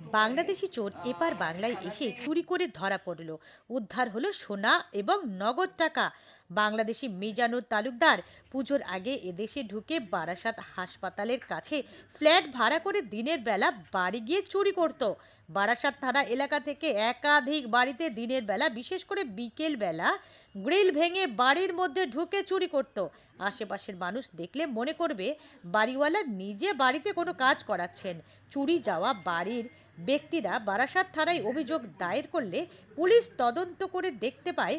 বাংলাদেশি চোর এপার বাংলায় এসে চুরি করে ধরা পড়ল। উদ্ধার হলো সোনা এবং নগদ টাকা। বাংলাদেশি মিজানুর তালুকদার পুজোর আগে এদেশে ঢুকে বারাসাত হাসপাতালের কাছে ফ্ল্যাট ভাড়া করে দিনের বেলা বাড়ি গিয়ে চুরি করত। বারাসাত থানা এলাকা থেকে একাধিক বাড়িতে দিনের বেলা, বিশেষ করে বিকেল বেলা, গ্রিল ভেঙে বাড়ির মধ্যে ঢুকে চুরি করত। আশেপাশের মানুষ দেখলে মনে করবে, বাড়িওয়ালা নিজে বাড়িতে কোনো কাজ করাচ্ছেন। চুরি যাওয়া বাড়ির ব্যক্তিরা বারাসাত থানায় অভিযোগ দায়ের করলে পুলিশ তদন্ত করে দেখতে পায়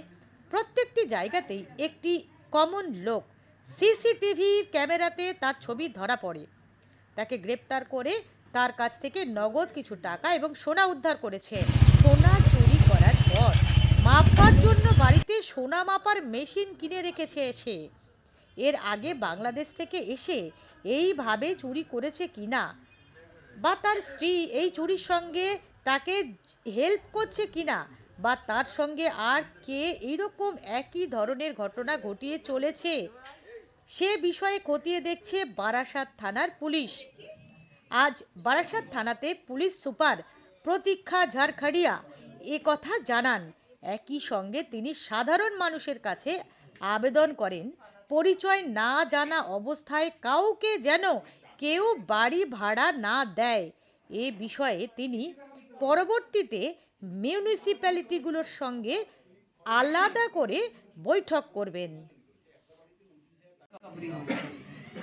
প্রত্যেকটি জায়গাতেই একটি কমন লোক সিসিটিভি ক্যামেরাতে তার ছবি ধরা পড়ে। তাকে গ্রেপ্তার করে তার কাছ থেকে নগদ কিছু টাকা এবং সোনা উদ্ধার করেছে। সোনা চুরি করার পর মাপবার জন্য বাড়িতে সোনা মাপার মেশিন কিনে রেখেছে সে। এর আগে বাংলাদেশ থেকে এসে এইভাবে চুরি করেছে কিনা বা তার স্ত্রী এই চুরির সঙ্গে তাকে হেল্প করছে কিনা বা তার সঙ্গে আর কে এইরকম একই ধরনের ঘটনা ঘটিয়ে চলেছে, সে বিষয়ে খতিয়ে দেখছে বারাসাত থানার পুলিশ। আজ বারাসাত থানাতে পুলিশ সুপার প্রতীক্ষা ঝাড়খাড়িয়া এ কথা জানান। একই সঙ্গে তিনি সাধারণ মানুষের কাছে আবেদন করেন, পরিচয় না জানা অবস্থায় কাউকে যেন কেউ বাড়ি ভাড়া না দেয়। এ বিষয়ে তিনি পরবর্তীতে মিউনিসিপ্যালিটিগুলোর সঙ্গে আলাদা করে বৈঠক করবেন।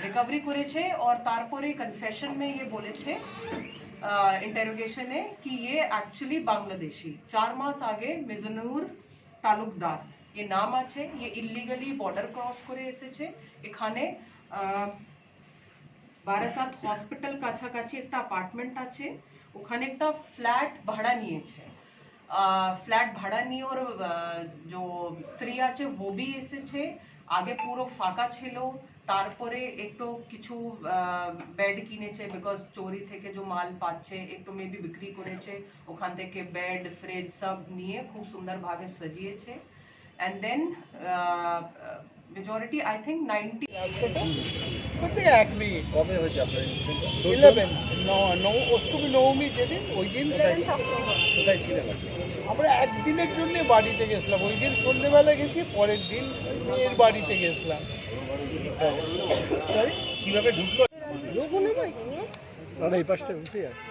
রিকভারি করেছে আর তারপরে কনফেশন মে ইয়ে বলেছে ইন্টারোগেশনে কি ইয়ে অ্যাকচুয়ালি বাংলাদেশি। চার মাস আগে মিজনুর তালুকদার এ নাম আছে ইয়ে ইল্লিগালি বর্ডার ক্রস করে এসেছে। এখানে বারাসাত হসপিটাল কাছাকাছি একটা অ্যাপার্টমেন্ট আছে, ওখানে একটা ফ্ল্যাট ভাড়া নিয়েছে। ফ্ল্যাট ভাড়া নিয়ে ওর যে স্ত্রী আছে ও বি এসেছে। আগে পুরো ফাঁকা ছিল। তারপরে একটু কিছু বেড কিনেছে বিকজ চোরি থেকে যে মাল পাচ্ছে একটু মেবি বিক্রি করেছে। ওখান থেকে বেড ফ্রিজ সব নিয়ে খুব সুন্দরভাবে সাজিয়েছে। And then majority I think ninety এক মিনিট কবে হয়েছে আপনার ইলেভেন অষ্টমী নবমী যেদিন ওই দিন? কোথায় ছিলেন? আমরা একদিনের জন্য বাড়িতে গেছিলাম। ওই দিন সন্ধেবেলা গেছি পরের দিন মেয়ের বাড়িতে গেছিলাম? কীভাবে ঢুকলো? না, না, এই পাশটা উঠে যাচ্ছে।